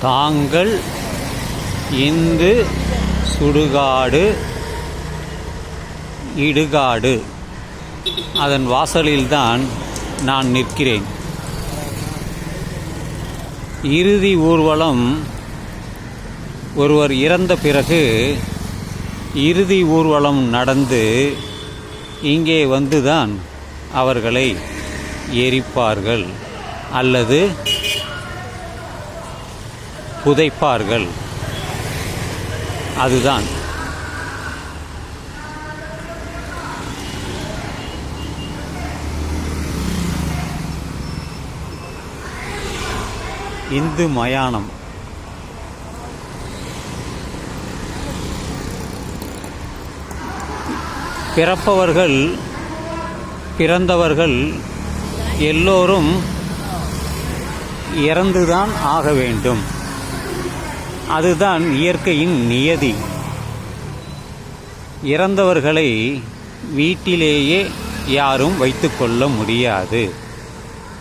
தாங்கள் இந்து சுடுகாடு இடுகாடு. அதன் வாசலில்தான் நான் நிற்கிறேன். இறுதி ஊர்வலம் ஒருவர் இறந்த பிறகு இறுதி ஊர்வலம் நடந்து இங்கே வந்துதான் அவர்களை எரிப்பார்கள் அல்லது புதைப்பார்கள். அதுதான். இந்து மயானம். பிறப்பவர்கள் பிறந்தவர்கள் எல்லோரும் இறந்துதான் ஆக வேண்டும். அதுதான் இயற்கையின் நியதி. இறந்தவர்களை வீட்டிலேயே யாரும் வைத்துக்கொள்ள முடியாது.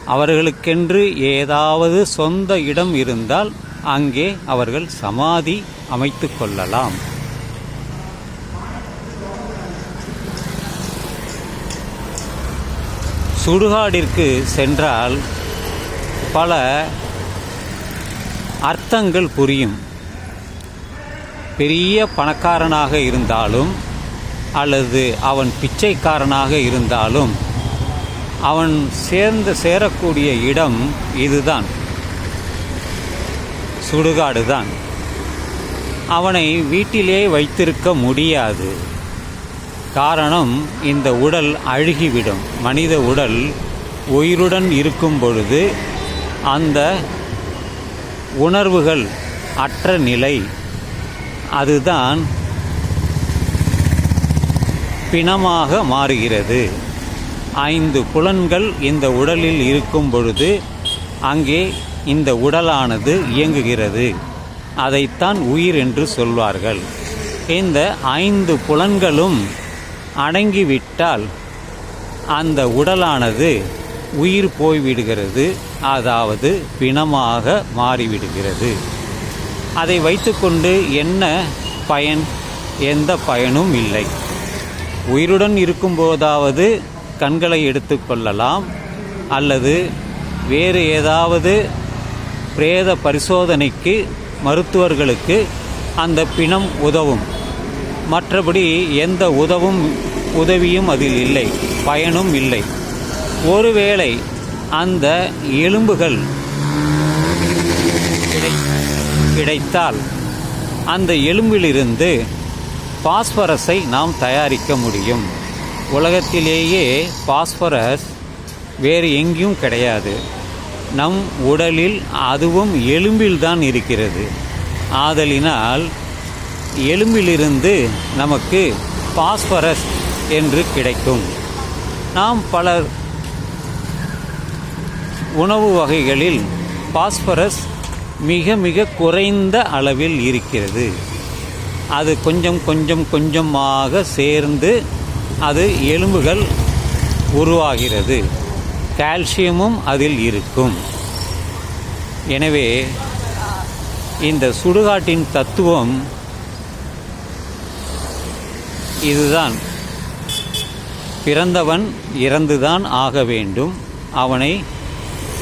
அவர்களுக்கென்று ஏதாவது சொந்த இடம் இருந்தால் அங்கே அவர்கள் சமாதி அமைத்து கொள்ளலாம். சுடுகாடிற்கு சென்றால் பல அர்த்தங்கள் புரியும். பெரிய பணக்காரனாக இருந்தாலும் அல்லது அவன் பிச்சைக்காரனாக இருந்தாலும் அவன் சேர்ந்து சேரக்கூடிய இடம் இதுதான். சுடுகாடு தான் அவனை வீட்டிலே வைத்திருக்க முடியாது. காரணம் இந்த உடல் அழுகிவிடும். மனித உடல் உயிருடன் இருக்கும் பொழுது அந்த உணர்வுகள் அற்ற நிலை. அதுதான் பிணமாக மாறுகிறது. ஐந்து புலன்கள் இந்த உடலில் இருக்கும் பொழுது அங்கே இந்த உடலானது இயங்குகிறது. அதைத்தான் உயிர் என்று சொல்வார்கள். இந்த ஐந்து புலன்களும் அடங்கிவிட்டால் அந்த உடலானது உயிர் போய்விடுகிறது. அதாவது பிணமாக மாறிவிடுகிறது. அதை வைத்துக்கொண்டு என்ன பயன்? எந்த பயனும் இல்லை. உயிருடன் இருக்கும்போதாவது கண்களை எடுத்துக்கொள்ளலாம் அல்லது வேறு ஏதாவது பிரேத பரிசோதனைக்கு மருத்துவர்களுக்கு அந்த பிணம் உதவும். மற்றபடி எந்த உதவும் உதவியும் அதில் இல்லை பயனும் இல்லை. ஒருவேளை அந்த எலும்புகள் கிடைத்தால் அந்த எலும்பிலிருந்து பாஸ்பரஸை நாம் தயாரிக்க முடியும். உலகத்திலேயே பாஸ்பரஸ் வேறு எங்கேயும் கிடையாது. நம் உடலில் அதுவும் எலும்பில்தான் இருக்கிறது. ஆதலினால் எலும்பிலிருந்து நமக்கு பாஸ்பரஸ் என்று கிடைக்கும். நாம் பல உணவு வகைகளில் பாஸ்பரஸ் மிக மிக குறைந்த அளவில் இருக்கிறது. அது கொஞ்சம் கொஞ்சம் கொஞ்சமாக சேர்ந்து அது எலும்புகள் உருவாகிறது. கால்சியமும் அதில் இருக்கும். எனவே இந்த சுடுகாட்டின் தத்துவம் இதுதான். பிறந்தவன் இறந்துதான் ஆக வேண்டும். அவனை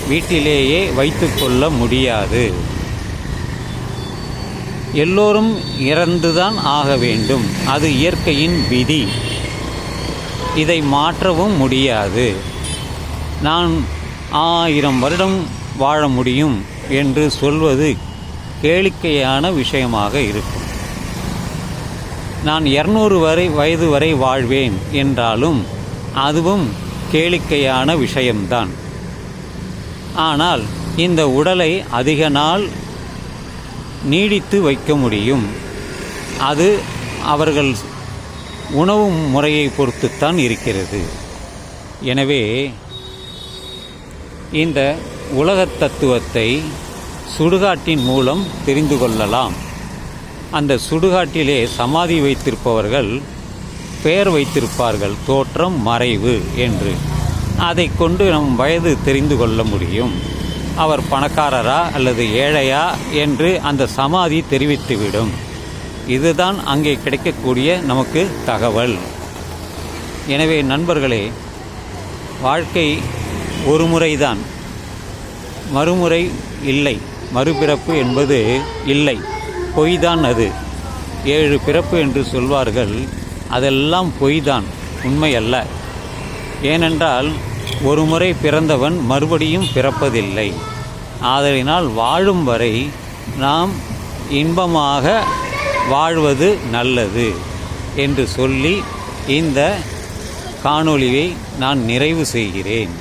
வீட்டிலேயே வைத்துக்கொள்ள முடியாது. எல்லோரும் இறந்துதான் ஆக வேண்டும். அது இயற்கையின் விதி. இதை மாற்றவும் முடியாது. நான் ஆயிரம் வருடம் வாழ முடியும் என்று சொல்வது கேளிக்கையான விஷயமாக இருக்கும். நான் இரநூறு வரை வயது வரை வாழ்வேன் என்றாலும் அதுவும் கேளிக்கையான விஷயம்தான். ஆனால் இந்த உடலை அதிக நாள் நீடித்து வைக்க முடியும். அது அவர்கள் உணவு முறையை பொறுத்துத்தான் இருக்கிறது. எனவே இந்த உலக தத்துவத்தை சுடுகாட்டின் மூலம் தெரிந்து கொள்ளலாம். அந்த சுடுகாட்டிலே சமாதி வைத்திருப்பவர்கள் பெயர் வைத்திருப்பார்கள் தோற்றம் மறைவு என்று. அதை கொண்டு நம் வயது தெரிந்து கொள்ள முடியும். அவர் பணக்காரரா அல்லது ஏழையா என்று அந்த சமாதி தெரிவித்துவிடும். இதுதான் அங்கே கிடைக்கக்கூடிய நமக்கு தகவல். எனவே நண்பர்களே வாழ்க்கை ஒரு முறைதான். மறுமுறை இல்லை. மறுபிறப்பு என்பது இல்லை. பொய்தான் அது. ஏழு பிறப்பு என்று சொல்வார்கள். அதெல்லாம் பொய்தான். உண்மையல்ல. ஏனென்றால் ஒரு முறை பிறந்தவன் மறுபடியும் பிறப்பதில்லை. ஆதலினால் வாழும் வரை நாம் இன்பமாக வாழ்வது நல்லது என்று சொல்லி இந்த காணொளியை நான் நிறைவு செய்கிறேன்.